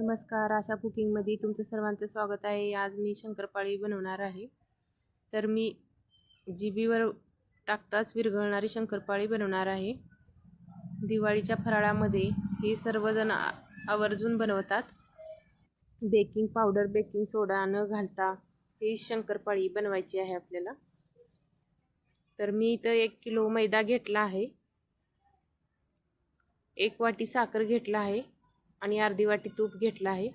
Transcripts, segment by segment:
नमस्कार. आशा कुकिंगमध्ये तुमचं सर्वांचं स्वागत आहे. आज मी शंकरपाळी बनवणार आहे. तर मी जिबीवर टाकताच विरघळणारी शंकरपाळी बनवणार आहे. दिवाळीच्या फराळामध्ये हे सर्वजण आवर्जून बनवतात. बेकिंग पावडर बेकिंग सोडा न घालता ही शंकरपाळी बनवायची आहे आपल्याला. तर मी इथं एक किलो मैदा घेतला आहे. एक वाटी साखर घेतला आहे. आणि अर्धी वाटी तूप घेतलं आहे.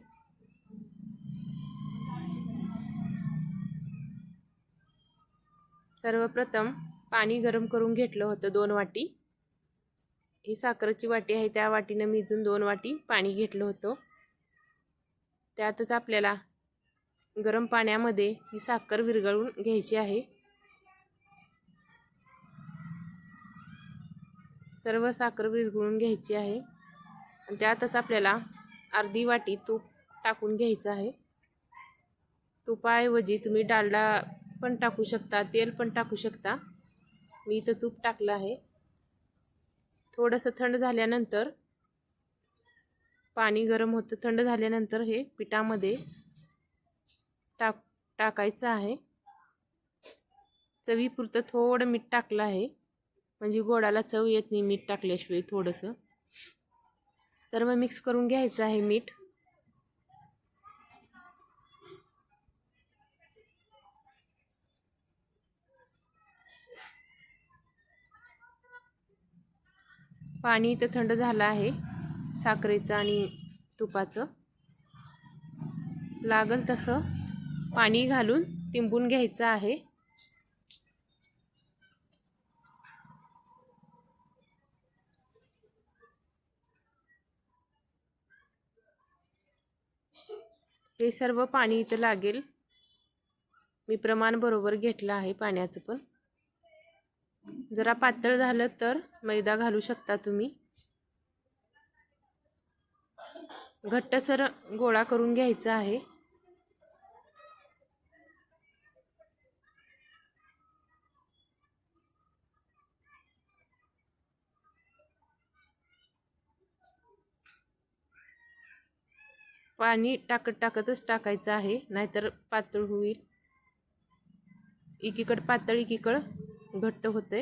सर्वप्रथम पाणी गरम करून घेतलं होतं दोन वाटी. ही साखरेची वाटी आहे त्या वाटीनं मिजून दोन वाटी पाणी घेतलं होतं. त्यातच आपल्याला गरम पाण्यामध्ये ही साखर विरघळून घ्यायची आहे. सर्व साखर विरघळून घ्यायची आहे. आणि त्यातच आपल्याला अर्धी वाटी तूप टाकून घ्यायचं आहे. तुपाऐवजी तुम्ही डालडा पण टाकू शकता तेल पण टाकू शकता. मी इथं तूप टाकलं आहे. थोडंसं थंड झाल्यानंतर पाणी गरम होतं थंड झाल्यानंतर हे पिठामध्ये टाक टाकायचं आहे. चवीपुरतं थोडं मीठ टाकलं आहे. म्हणजे गोडाला चव येत नाही मीठ टाकल्याशिवाय थोडंसं. सर्व मिक्स करून घ्यायचं आहे मीठ. पाणी इथं थंड झालं आहे साखरेचं आणि तुपाचं. लागल तसं पाणी घालून तिंबून घ्यायचं आहे. हे सर्व पाणी इथं लागेल. मी प्रमाण बरोबर घेतलं आहे पाण्याचं पण. जरा पातळ झालं तर मैदा घालू शकता तुम्ही. घट्टसर गोळा करून घ्यायचा आहे. पाणी टाकत टाकतच टाकायचं आहे नाहीतर पातळ होईल. एकीकडं पातळ एकीकडं घट्ट होते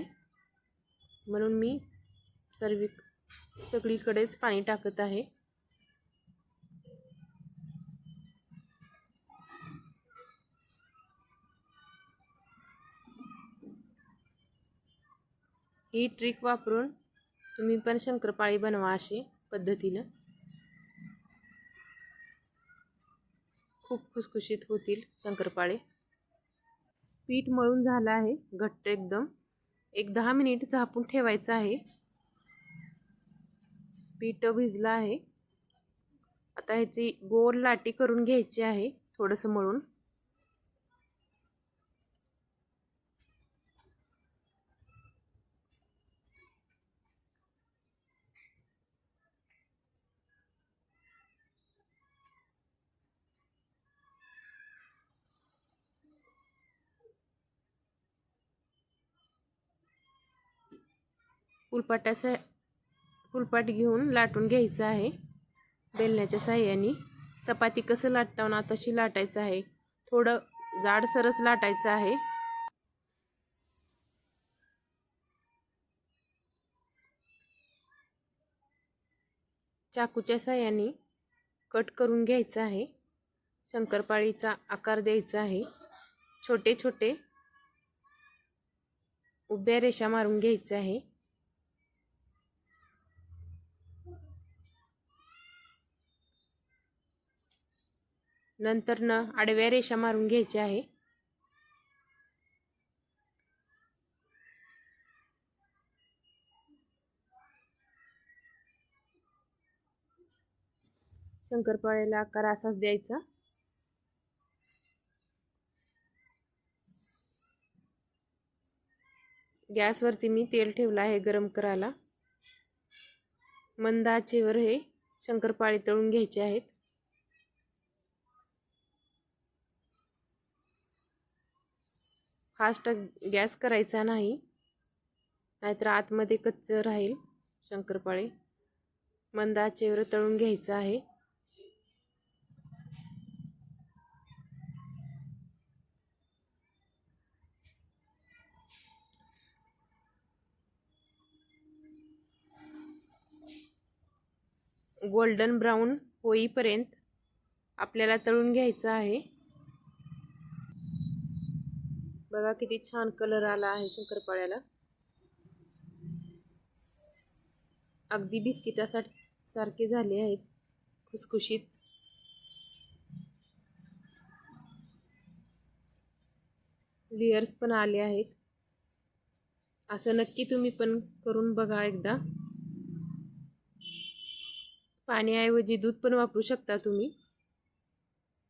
म्हणून मी सर्व सगळीकडेच पाणी टाकत आहे. ही ट्रिक वापरून तुम्ही पण शंकरपाळी बनवा अशी पद्धतीनं. खूप खुसखुशीत होतील शंकरपाळे. पीठ मळून झालं आहे घट्ट एकदम. एक दहा मिनिट झापून ठेवायचं आहे. पीठ भिजलं आहे. आता ह्याची गोल लाटी करून घ्यायची आहे थोडंसं मळून. फुलपाटाचा फुलपाट घेऊन लाटून घ्यायचं आहे. बेलण्याच्या साह्याने. चपाती कसं लाटताना तशी लाटायचं आहे. थोडं जाडसरच लाटायचं आहे. चाकूच्या साह्याने कट करून घ्यायचं आहे. शंकरपाळीचा आकार द्यायचा आहे. छोटे छोटे उभ्या रेषा मारून घ्यायचे आहे. नंतर आडव्या रेषा मारून घ्यायच्या आहे. शंकरपाळ्याला आकार असाच द्यायचा. गॅसवरती मी तेल ठेवलं आहे गरम करायला. मंद आचेवर हे शंकरपाळी तळून घ्यायचे आहेत. फास्ट गॅस करायचा नाही नाहीतर आतमध्ये कच्च राहील शंकरपाळे. मंद आचेवर तळून घ्यायचं आहे. गोल्डन ब्राऊन होईपर्यंत आपल्याला तळून घ्यायचं आहे. बघा किती छान कलर आला आहे शंकरपाळ्याला. अगदी बिस्किटासाठी सारखे झाले आहेत खुसखुशीत. लेयर्स पण आले आहेत. असं नक्की तुम्ही पण करून बघा एकदा. पाण्याऐवजी दूध पण वापरू शकता तुम्ही.